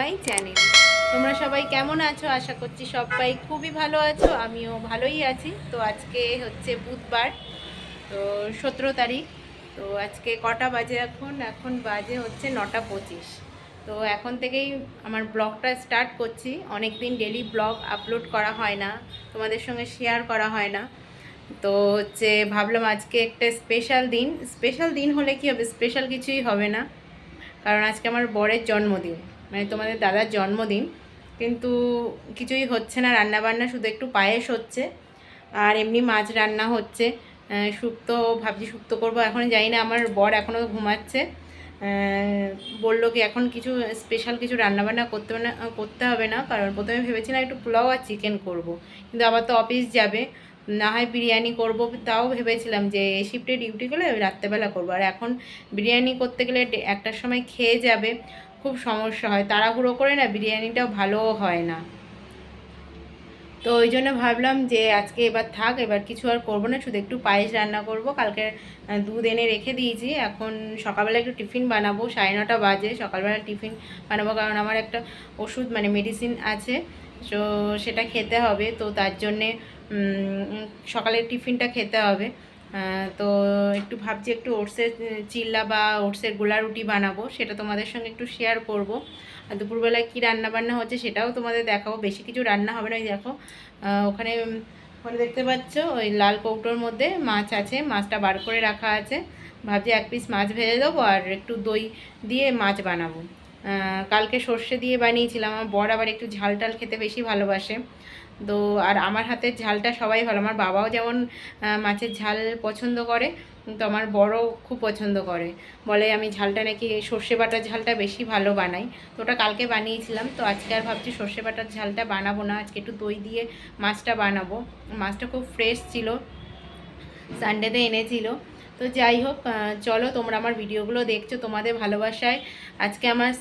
My channel তোমরা সবাই কেমন আছো? আশা করছি সবাই খুবই ভালো আছো, আমিও ভালোই আছি। তো আজকে হচ্ছে বুধবার, তো সতেরো তারিখ। তো আজকে কটা বাজে এখন? এখন বাজে হচ্ছে নটা পঁচিশ। তো এখন থেকেই আমার ব্লগটা স্টার্ট করছি। অনেক দিন ডেলি ব্লগ আপলোড করা হয় না, তোমাদের সঙ্গে শেয়ার করা হয় না। তো হচ্ছে ভাবলাম আজকে একটা স্পেশাল দিন। স্পেশাল দিন হলে কি হবে? স্পেশাল কিছুই হবে না। কারণ আজকে আমার বরের জন্মদিন। মানে তোমাদের দাদার জন্মদিন। কিন্তু কিছুই হচ্ছে না রান্না বান্না শুধু একটু পায়েস হচ্ছে। আর এমনি মাছ রান্না হচ্ছে। শুক্তো ভাবছি শুক্তো করব এখন জানি না, আমার বর এখনও ঘুমাচ্ছে। বলল কি এখন কিছু স্পেশাল কিছু রান্নাবান্না করতে না করতে হবে না, কারণ প্রথমে ভেবেছিলাম একটু পোলাও আর চিকেন করব। কিন্তু আবার তো অফিস যাবে, না হয় বিরিয়ানি করব, তাও ভেবেছিলাম যে শিফটে ডিউটি করলে রাত্রেবেলা করব। আর এখন বিরিয়ানি করতে গেলে একটার সময় খেয়ে যাবে। খুব সমস্যা হয়। তাড়াহুড়ো করে না বিরিয়ানিটাও ভালোও হয় না। তো ওই জন্য ভাবলাম যে আজকে এবার থাক, এবার কিছু আর করব না, শুধু একটু পায়েস রান্না করব। কালকে দুধ এনে রেখে দিয়েছি। এখন সকালবেলা একটু টিফিন বানাবো, সাড়ে নটা বাজে। সকালবেলা টিফিন বানাবো কারণ আমার একটা ওষুধ মানে মেডিসিন আছে, তো সেটা খেতে হবে। তো তার জন্যে সকালের টিফিনটা খেতে হবে। তো একটু ভাবছি একটু ওটসের চিল্লা বা ওটসের গোলা রুটি বানাবো, সেটা তোমাদের সঙ্গে একটু শেয়ার করব। আর দুপুরবেলায় কী রান্না বান্না হচ্ছে সেটাও তোমাদের দেখাবো, বেশি কিছু রান্না হবে না ওই দেখো। ওখানে ওখানে দেখতে পাচ্ছ ওই লাল কৌটোর মধ্যে মাছ আছে, মাছটা বার করে রাখা আছে। ভাবছি এক পিস মাছ ভেজে দেবো আর একটু দই দিয়ে মাছ বানাবো। কালকে সর্ষে দিয়ে বানিয়েছিলাম। আমার বর আবার একটু ঝাল টাল খেতে বেশি ভালোবাসে। তো, আর আমার হাতের ঝালটা সবাই ভালো। আমার বাবাও যেমন মাছের ঝাল পছন্দ করে, তো আমার বড়ও খুব পছন্দ করে। বলে, আমি ঝালটা নাকি সর্ষে বাটার ঝালটা বেশি ভালো বানাই। তো ওটা কালকে বানিয়েছিলাম। তো আজকে আর ভাবছি সর্ষে বাটার ঝালটা বানাবো না। আজকে একটু দই দিয়ে মাছটা বানাবো। মাছটা খুব ফ্রেশ ছিল। সানডেতে এনেছিল। তো যাই হোক চলো তোমরা আমার ভিডিওগুলো দেখছ তোমাদের ভালোবাসায়। আজকে আমার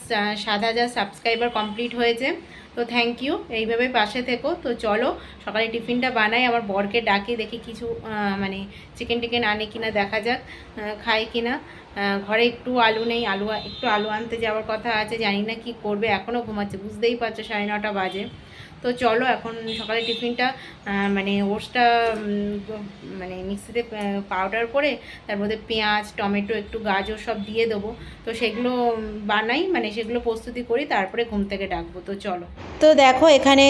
সাত হাজার সাবস্ক্রাইবার কমপ্লিট হয়েছে। তো থ্যাংক ইউ এইভাবে পাশে থেকো। তো চলো, সকালে টিফিনটা বানাই, আমার বরকে ডাকি, দেখি কিছু মানে চিকেন টিকেন আনে কিনা, দেখা যাক খায় কিনা। ঘরে একটু আলু নেই, আলু একটু আলু আনতে যাওয়ার কথা আছে, জানি না কি করবে এখনও ঘুমাচ্ছে, বুঝতেই পারছ, সাড়ে নটা বাজে। তো চলো এখন সকালে টিফিনটা মানে ওটসটা মানে মিক্সিতে পাউডার করে তার মধ্যে পেঁয়াজ, টমেটো, একটু গাজর সব দিয়ে দেবো। তো সেগুলো বানাই মানে সেগুলো প্রস্তুতি করি, তারপরে ঘুম থেকে ডাকবো। তো চলো। তো দেখো এখানে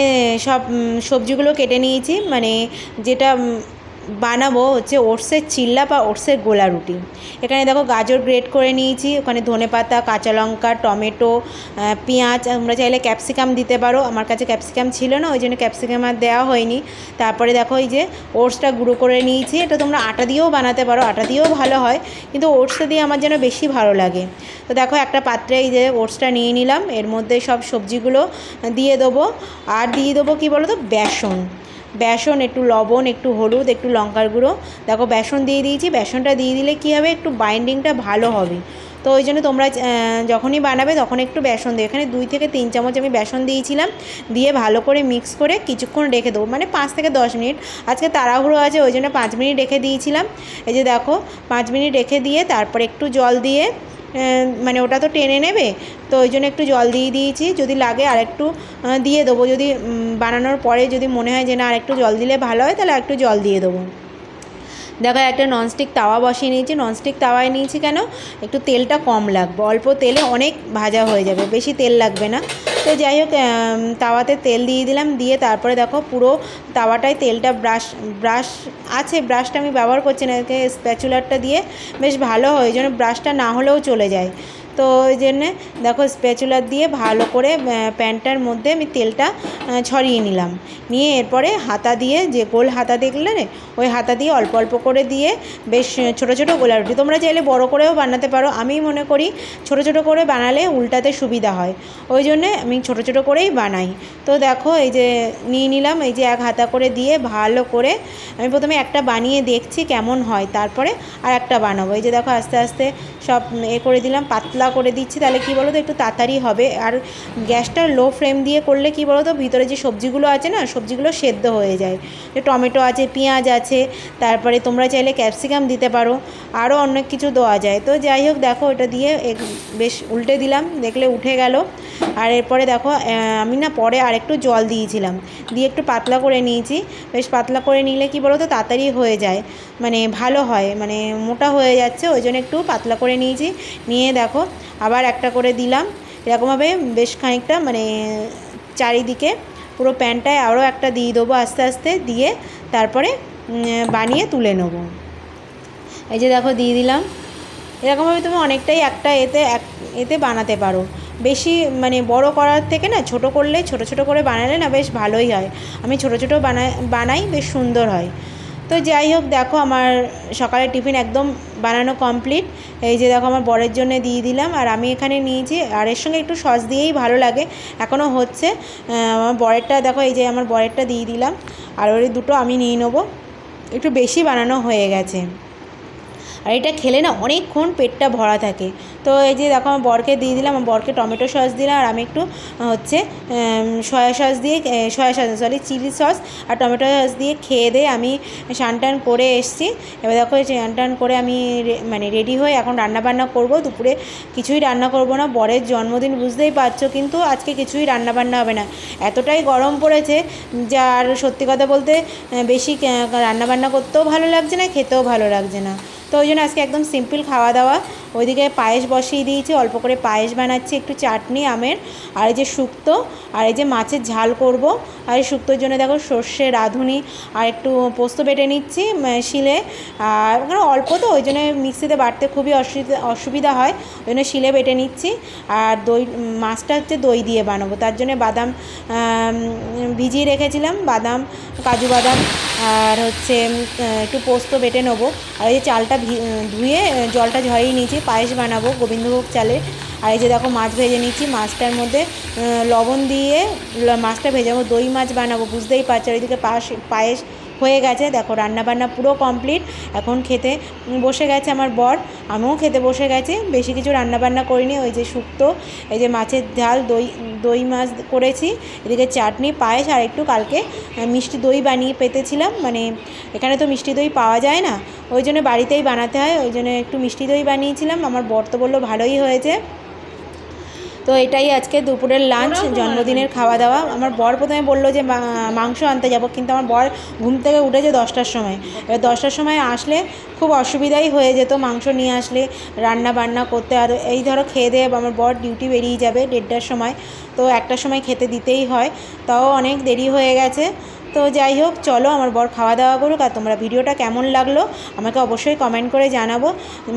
সব সবজিগুলো কেটে নিয়েছি মানে যেটা বানাবো হচ্ছে ওটসের চিল্লা বা ওটসের গোলা রুটি। এখানে দেখো গাজর গ্রেট করে নিয়েছি, ওখানে ধনেপাতা কাঁচা লঙ্কা, টমেটো পেঁয়াজ, তোমরা চাইলে ক্যাপসিকাম দিতে পারো। আমার কাছে ক্যাপসিকাম ছিল না, ওই জন্য ক্যাপসিকাম আর দেওয়া হয়নি। তারপরে দেখো এই যে ওটসটা গুঁড়ো করে নিয়েছি, এটা তোমরা আটা দিয়েও বানাতে পারো, আটা দিয়েও ভালো হয়, কিন্তু ওটসটা দিয়ে আমার যেন বেশি ভালো লাগে। তো দেখো একটা পাত্রে এই যে ওটসটা নিয়ে নিলাম, এর মধ্যে সব সবজিগুলো দিয়ে দেবো। আর দিয়ে দেবো কী বলো তো বেসন। বেসন, একটু লবণ, একটু হলুদ, একটু লঙ্কার গুঁড়ো। দেখো, বেসন দিয়ে দিয়েছি। বেসনটা দিয়ে দিলে কী হবে? একটু বাইন্ডিংটা ভালো হবে। তো ওই জন্য তোমরা যখনই বানাবে তখন একটু বেসন দিও এখানে দুই থেকে তিন চামচ আমি বেসন দিয়েছিলাম। দিয়ে ভালো করে মিক্স করে কিছুক্ষণ রেখে দেবো। মানে পাঁচ থেকে দশ মিনিট। আজকে তাড়াহুড়ো আছে, ওই জন্য পাঁচ মিনিট রেখে দিয়েছিলাম। এই যে দেখো, পাঁচ মিনিট রেখে দিয়ে তারপর একটু জল দিয়ে মানে ওটা তো টেনে নেবে। তো ওই জন্য একটু জল দিয়ে দিয়েছি। যদি লাগে আর একটু দিয়ে দেবো। যদি বানানোর পরে যদি মনে হয় যে না আর একটু জল দিলে ভালো হয়, তাহলে একটু জল দিয়ে দেবো। দেখো, একটা ননস্টিক তাওয়া বসিয়ে নিয়েছি। ননস্টিক তাওয়ায় নিয়েছি কেন? একটু তেলটা কম লাগবে। অল্প তেলে অনেক ভাজা হয়ে যাবে। বেশি তেল লাগবে না। তো যাই হোক তাওয়াতে তেল দিয়ে দিলাম, দিয়ে তারপরে দেখো পুরো তাওয়াটায় তেলটা ব্রাশ ব্রাশ আছে, ব্রাশটা আমি ব্যবহার করছি না স্প্যাচুলারটা দিয়ে। বেশ ভালো হয় জন্য ব্রাশটা না হলেও চলে যায়। তো ওই জন্যে দেখো স্প্যাচুলার দিয়ে ভালো করে প্যানটার মধ্যে আমি তেলটা ছড়িয়ে নিলাম। নিয়ে এরপরে হাতা দিয়ে যে গোল হাতা দেখলে রে, ওই হাতা দিয়ে অল্প অল্প করে দিয়ে বেশ ছোটো ছোটো গোলা রুটি। তোমরা চাইলে বড় করেও বানাতে পারো। আমি মনে করি ছোটো ছোটো করে বানালে উল্টাতে সুবিধা হয়। ওই জন্যে আমি ছোটো ছোটো করেই বানাই। তো দেখো এই যে নিয়ে নিলাম, এই যে এক হাতা করে দিয়ে ভালো করে আমি প্রথমে একটা বানিয়ে দেখছি কেমন হয়। তারপরে আর একটা বানাবো। এই যে দেখো আস্তে আস্তে সব এ করে দিলাম পাতলা করে দিচ্ছি, তাহলে কি বলো তো একটু তাড়াতাড়ি হবে। আর গ্যাসটা লো ফ্লেম দিয়ে করলে কি বলো তো ভিতরে যে সবজিগুলো আছে না, সবজিগুলো সেদ্ধ হয়ে যায়। যে টমেটো আছে, পেঁয়াজ আছে, তারপরে তোমরা চাইলে ক্যাপসিকাম দিতে পারো আরও অনেক কিছু দেওয়া যায়। তো যাই হোক, দেখো এটা দিয়ে বেশ উল্টে দিলাম, দেখলে উঠে গেল। আর এরপরে দেখো আমি না পরে আরেকটু জল দিয়েছিলাম, দিয়ে একটু পাতলা করে নিয়েছি। বেশ পাতলা করে নিলে কি বলো তো তাড়াতাড়ি হয়ে যায়। মানে ভালো হয় মানে মোটা হয়ে যাচ্ছে, ওই জন্য একটু পাতলা করে নিয়েছি। নিয়ে দেখো আবার একটা করে দিলাম। এরকমভাবে বেশ খানিকটা মানে চারিদিকে পুরো প্যানটায় আরও একটা দিয়ে দেবো আস্তে আস্তে, দিয়ে তারপরে বানিয়ে তুলে নেব। এই যে দেখো, দিয়ে দিলাম। এরকমভাবে তুমি অনেকটাই একটা এতে, এক, এতে বানাতে পারো। বেশি মানে বড় করার থেকে না, ছোট করলে, ছোট ছোট করে বানালে না বেশ ভালোই হয়। আমি ছোট ছোট বানাই বানাই বেশ সুন্দর হয়। তো যাই হোক, দেখো আমার সকালে টিফিন একদম বানানো কমপ্লিট। এই যে দেখো আমার বরের জন্য দিয়ে দিলাম, আর আমি এখানে নিয়েছি, আর এর সঙ্গে একটু সস দিয়েই ভালো লাগে এখনও হচ্ছে। আমার বরেরটা দেখো, এই যে আমার বরেরটা দিয়ে দিলাম, আর ওই দুটো আমি নিয়ে নেব। একটু বেশি বানানো হয়ে গেছে। আর এটা খেলে না অনেকক্ষণ পেটটা ভরা থাকে। তো এই যে দেখো আমার বরকে দিয়ে দিলাম, আমার বরকে টমেটো সস দিলাম আর আমি একটু হচ্ছে সয়া সস দিয়ে soya sauce sorry chili sauce আর টমেটো সস দিয়ে খেয়ে দিয়ে আমি স্নান টান করে এসেছি। এবার দেখো স্নান টান করে আমি মানে রেডি হয়ে এখন রান্না বান্না করব। দুপুরে কিছুই রান্না করব না, বরের জন্মদিন বুঝতেই পারছ, কিন্তু আজকে কিছুই রান্না বান্না হবে না। এতটাই গরম পড়েছে যার সত্যি কথা বলতে বেশি রান্না বান্না করতেও ভালো লাগছে না, খেতেও ভালো লাগছে না। তো ওই জন্য আজকে একদম সিম্পল খাওয়া দাওয়া ওইদিকে পায়েস বসিয়ে দিয়েছি, অল্প করে পায়েস বানাচ্ছি, একটু চাটনি, আমের, আর এই যে শুক্তো, আর এই যে মাছের ঝাল করব। আর এই শুক্তোর জন্য দেখো সর্ষে, রাঁধুনি, আর একটু পোস্ত বেটে নিচ্ছি শিলে। আর ওখানে অল্প তো, ওই জন্য মিক্সিতে বাটতে খুবই অসুবিধা অসুবিধা হয়, ওই জন্য শিলে বেটে নিচ্ছি। আর দই মাছটা হচ্ছে দই দিয়ে বানাবো, তার জন্য বাদাম ভিজিয়ে রেখেছিলাম, বাদাম, কাজু বাদাম, আর হচ্ছে একটু পোস্ত বেটে নেব। আর এই যে চালটা ধুয়ে জলটা ঝরিয়ে নিয়েছি পায়েস বানাবো গোবিন্দভোগ চালের। আর এই যে দেখো মাছ ভেজে নিচ্ছি মাছটার মধ্যে লবণ দিয়ে মাছটা ভেজাবো। দই মাছ বানাবো, বুঝতেই পারছ? এদিকে পাশ, পায়েস হয়ে গেছে। দেখো রান্না বান্না পুরো কমপ্লিট এখন খেতে বসে গেছে আমার বর। আমিও খেতে বসে গেছে। বেশি কিছু রান্না বান্না করিনি। ওই যে শুক্তো, এই যে মাছের ঝাল, দই দই মাছ করেছি। এদিকে চাটনি, পায়েস আর একটু কালকে মিষ্টি দই বানিয়ে পেতেছিলাম। মানে এখানে তো মিষ্টি দই পাওয়া যায় না। ওই জন্য বাড়িতেই বানাতে হয়। ওই জন্য একটু মিষ্টি দই বানিয়েছিলাম। আমার বর তো বলল ভালোই হয়েছে। তো এটাই আজকে দুপুরের লাঞ্চ জন্মদিনের খাওয়া দাওয়া। আমার বর প্রথমে বলল যে মাংস আনতে যাব। কিন্তু আমার বর ঘুম থেকে উঠেছে দশটার সময়। এবার দশটার সময় আসলে খুব অসুবিধাই হয়ে যেত মাংস নিয়ে আসলে রান্না বান্না করতে। আর এই ধরো খেয়ে দিয়ে আমার বর ডিউটি বেরিয়ে যাবে দেড়টার সময়। তো একটার সময় খেতে দিতেই হয়। তাও অনেক দেরি হয়ে গেছে। তো যাই হোক, চলো আমার বর খাওয়া দাওয়া করুক আর তোমরা ভিডিওটা কেমন লাগল আমাকে অবশ্যই কমেন্ট করে জানাব।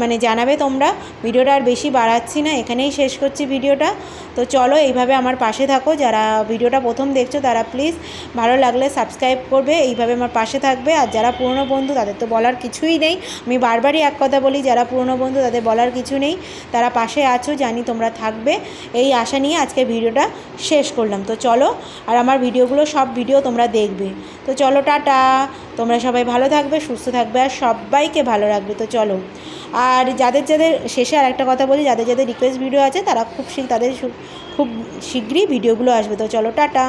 মানে জানাবে তোমরা। ভিডিওটা আর বেশি বাড়াচ্ছি না, এখানেই শেষ করছি ভিডিওটা। তো চলো এইভাবে আমার পাশে থাকো, যারা ভিডিওটা প্রথম দেখছ তারা প্লিজ ভালো লাগলে সাবস্ক্রাইব করবে, এইভাবে আমার পাশে থাকবে। আর যারা পুরনো বন্ধু তাদের তো বলার কিছুই নেই। আমি বারবারই এক কথা বলি, যারা পুরনো বন্ধু তাদের বলার কিছু নেই। তারা পাশে আছো, জানি তোমরা থাকবে। এই আশা নিয়ে আজকে ভিডিওটা শেষ করলাম। তো চলো, আর আমার ভিডিওগুলো সব ভিডিও তোমরা দেখবে। তো চলো, টাটা। তোমরা সবাই ভালো থাকবে, সুস্থ থাকবে আর সবাইকে ভালো রাখবে। তো চলো। আর যাদের যাদের শেষে আর একটা কথা বলি, যাদের যাদের রিকোয়েস্ট ভিডিও আছে, তারা খুব তাদের খুব শীঘ্রই ভিডিওগুলো আসবে। তো চলো, টাটা।